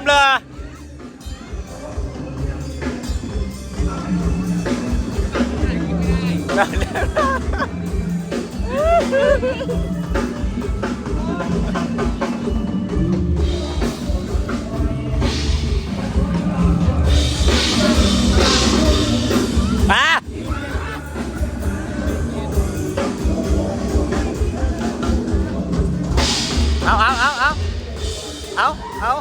มเลยมาเอา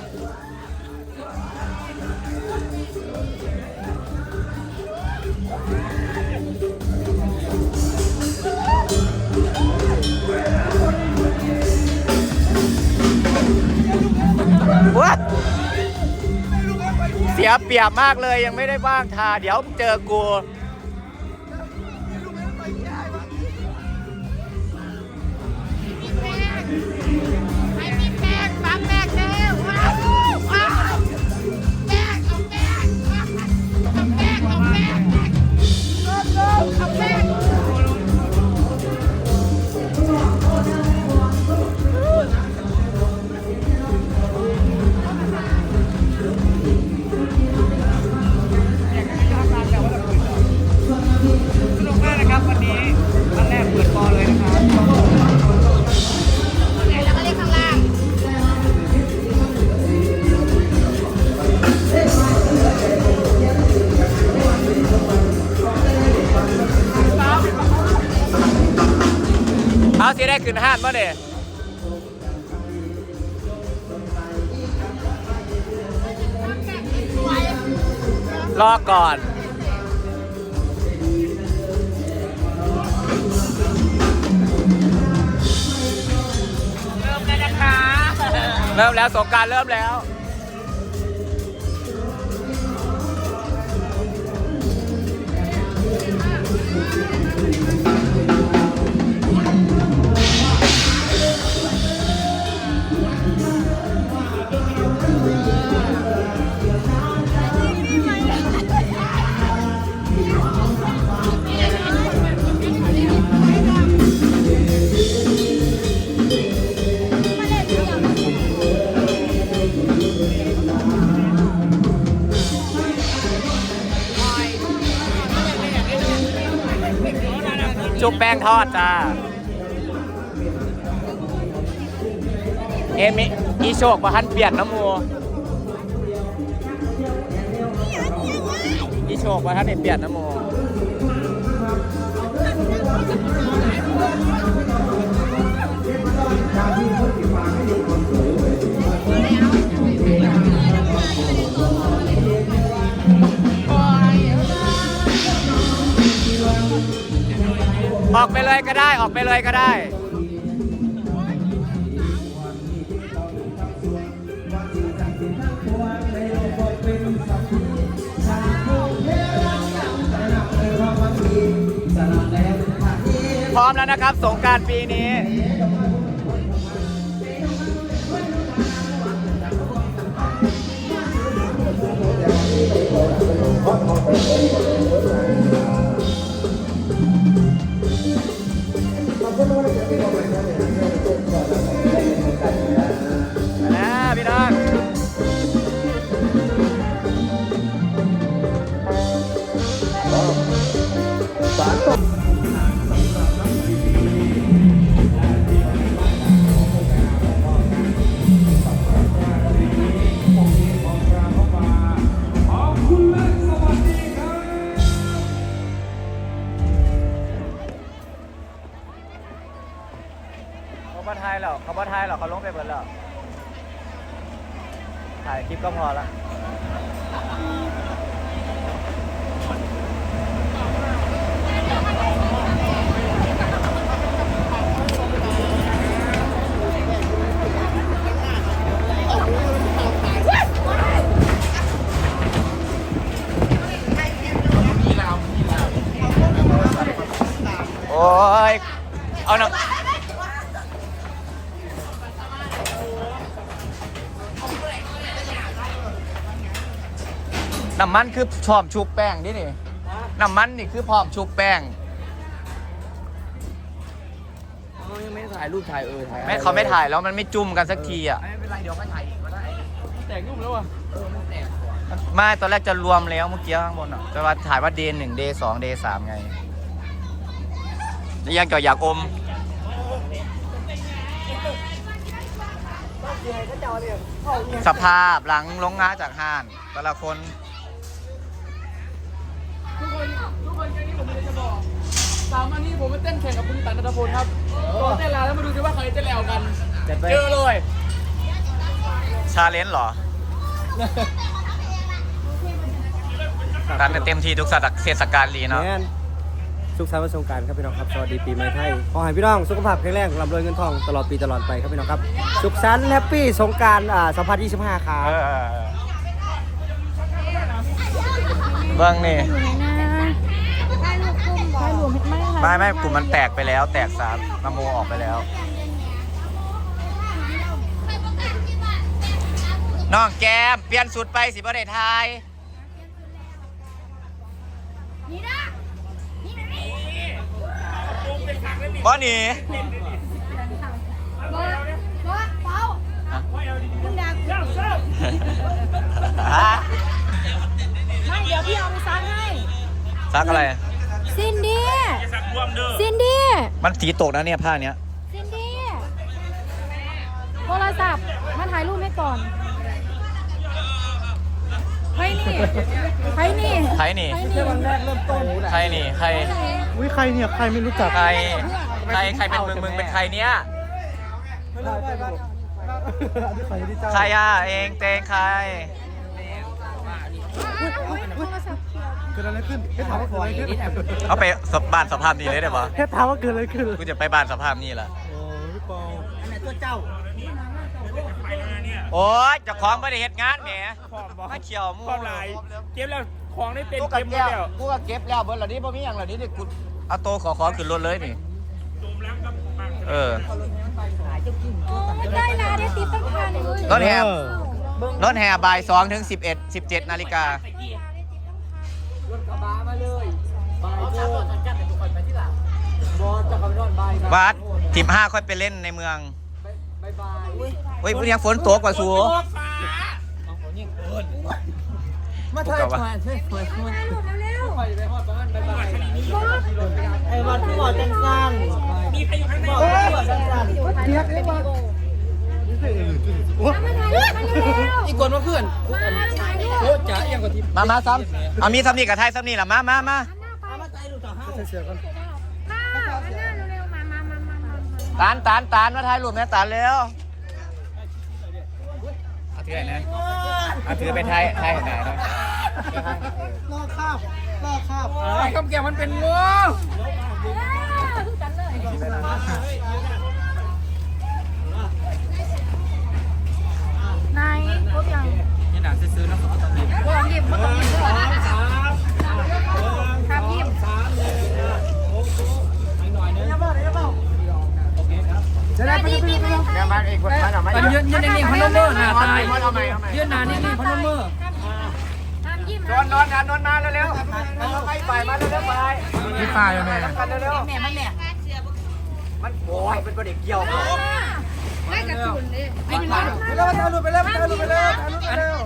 สียเปรียบมากเลยยังไม่ได้ว่างทา เดี๋ยวเจอกู ขึ้นห้านมาเนี่ยรอก่อนเริ่มแล้วนะคะ เริ่มแล้วสงการเริ่มแล้ว จุกแป้งทอดจ้า เอมิอีโชคประหันเปลี่ยนน้ำมูอีโชคประหันเปลี่ยนน้ำมู ออกไปเลยก็ได้ออกไปเลยก็ได้ พร้อมแล้วนะครับ สงกรารปีนี้ เขาบ่ทายหรอกเขาบ่ทายหรอกเขาลงไปเบิดแล้วถ่ายคลิปก็พอละ โอ้ย เอาหน่อยน้ำมันคือพร้อมชุบแป้งดินี่ น้ำมันนี่คือพร้อมชุบแป้งยังไม่ถ่ายรูปถ่ายเออถ่ายแม่เขาไม่ถ่ายแล้วมันไม่จุ่มกันสักทีอะ ไม่เป็นไรเดี๋ยวไปถ่ายอีกก็ได้แตกยุ่งแล้วอะไม่ตอนแรกจะรวมแล้วเมื่อกี้ข้างบนอะจะมาถ่ายว่าเดย์หนึ่งเดย์สองเดย์สามไงแล้วยังก็อยากอม สภาพหลังลงงาจากห้านแต่ละคน ทุกคนทุกคนแค่นี้ผมเลยจะบอกสามวันนี้ผมมาเต้นแข่งกับคุณตันนัทพลครับตอนเต้นแล้วแล้วมาดูสิว่าใครจะแล้วกันเจอเลยชาเลนจ์เหรอตามเต็มที่ทุกสัตว์เทศกาลลีเนาะ แม่นสุขสันต์วันสงกรารครับพี่น้องครับสวัสดีปีใหม่ไทยขอให้พี่น้องสุขภาพแข็งแรงร่ำรวยเงินทองตลอดปีตลอดไปครับพี่น้องครับสุขสันต์แฮปปี้สงกรารอ่า2025ครับเออเบื้องนี่ถ่ายรูปกลุ่มบ่ถ่ายรูป ไม่ไม่ไม่กลุ่มมันแตกไปแล้ว แตกสามนโมออกไปแล้ว น้องแก้มเปลี่ยนสุดไปสิบ่ได้ทายนี่นะนี่นะนี่บ่หนีบอสบอสเปาคุณดักไม่เดี๋ยวพี่เอาไปซักให้ซักอะไรซินดี้ ซินดี้มันสีตกนะเนี่ยผ้าเนี้ยซินดี้โทรศัพท์มาถ่ายรูปให้ก่อนใครนี่ใครนี่ใครนี่ใครนี่ใครนี่ใครอุ้ยใครเนี่ยใครไม่รู้จักใครใครใครเป็นมึงมึงเป็นใครเนี้ยใครอะเองเตงใครโทรศัพท์ กิดอะไรขึ้นให้ถามว่าเกิดอะไรขึ้นเอาไปสบ้านสภาพนี้เลยได้ปะให้ถามว่าเกิดอะไรขึ้นกูจะไปบ้านสภาพนี้ล่ะโอ้พี่ปออันไหนตัวเจ้าโอ๊ยเจะคล้าของไม่ได้เฮ็ดงานแหมมาเขียวมูความหลายเก็บแล้วของได้เต็มกูเก็ก็บหมดเก็บแล้วกูก็เก็บแล้วเบิร์ดเหล่านี้บ่มีอย่างเหล่านี้เด็กกูเอาโตขอขอขึ้นรถเลยนี่เออโอ้ไม่ได้นะเดี๋ยวติดตั้งพันเลยรถแห่รถแห่บ่ายสองถึงสิบเอ็ดสิบเจ็ดนาฬิกา วัดสิบห้าค่อยไปเล่นในเมืองเฮ้ยพรุ่งนี้ฝนตกกว่าสูมาถ่ายถ่ายถ่ายถ่ายไอ้วันที่บอกจังสันมีใครอยู่ข้างในบอกจังสันเทียกไอ้วันโอ้มาถ่ายรูปมาเร็วอีกคนว่าเพื่อนๆมาถ่ายรูปโอ้จ๋ายังกว่าที่มามาซ้ำเอามีซ้ำนี่กับไทยซ้ำนี่ล่ะมามามาเสียกันมาหันหน้าเร็วๆมามามามามา ตานตานตานมาถ่ายรูปแม่ตานเร็วเอาถือไหนนะเอาถือไปไทยไทยไหนนะลอกข้าวลอกข้าวไอ้คำแก้วมันเป็นงู นายครบยัง นี่หนังซื้อๆแล้วเขาต้องรีบ บ่ต้องหยิบบ่ต้องหยิบด้วยครับหยิบ จะได้ไป ดี ไป ดี ไป ไหมเดี๋ยวมาอีกคนมาหน่อยมามันยืนยืนนิ่งๆพนมมือหน้าตายเอาใหม่เอาใหม่ยืนหน้านิ่งๆพนมมือห้ามยิ้มนอนนอนนอนมาเร็วๆไปไปมาเร็วๆไปพี่ปลาอยู่ไหนกันเร็วๆแม่มันเนี่ยมันโอ้ยเป็นประเด็กเกี่ยวไม่กระตุนเลยไม่เป็นไรไปแล้วถ่ายรูปไปแล้วถ่ายรูปไปแล้วถ่ายรูปไปแล้ว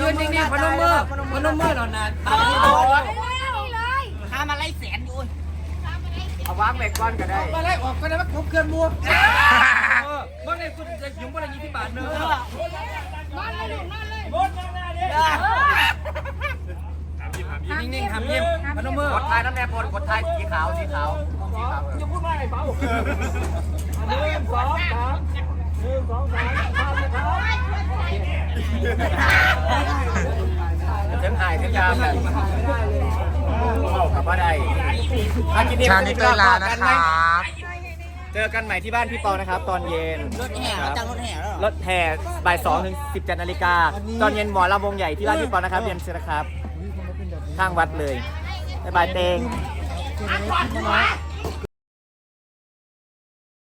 ยืนนิ่งๆพนมมือพนมมือหน่อยนะตาเลยทำอะไรแสนอยู่เอาวางเบรกก้อนก็ได้มาไล่ออกก็ได้ว่าครบเกินมัว เมื่อไงคุณจะยุ่งเมื่อไรยี่สิบบาทเนอะนอนเลยนอนเลยนิ่งๆทำยิ้มพนมมือกดทายน้ำแน่พลกดทายสีขาวสีขาวสีขาวอย่าพูดว่าไอ้เบาหนึ่งสองสามหนึ่งสองสามภาพนะครับถึงหายถึงยามแบบเข้ากับว่าได้อากินดีชาลิตลานะครับ เจอกันใหม่ที่บ้านพี่เปานะครับ ตอนเย็นรถแห่จังรถแห่แล้วรถแห่บ่ายสองถึงสิบเจ็ดนาฬิกาตอนเย็นหมอลำวงใหญ่ที่บ้านพี่เปานะครับเรียนเชิญนะครับข้างวัดเลยบ๊ายบายเตง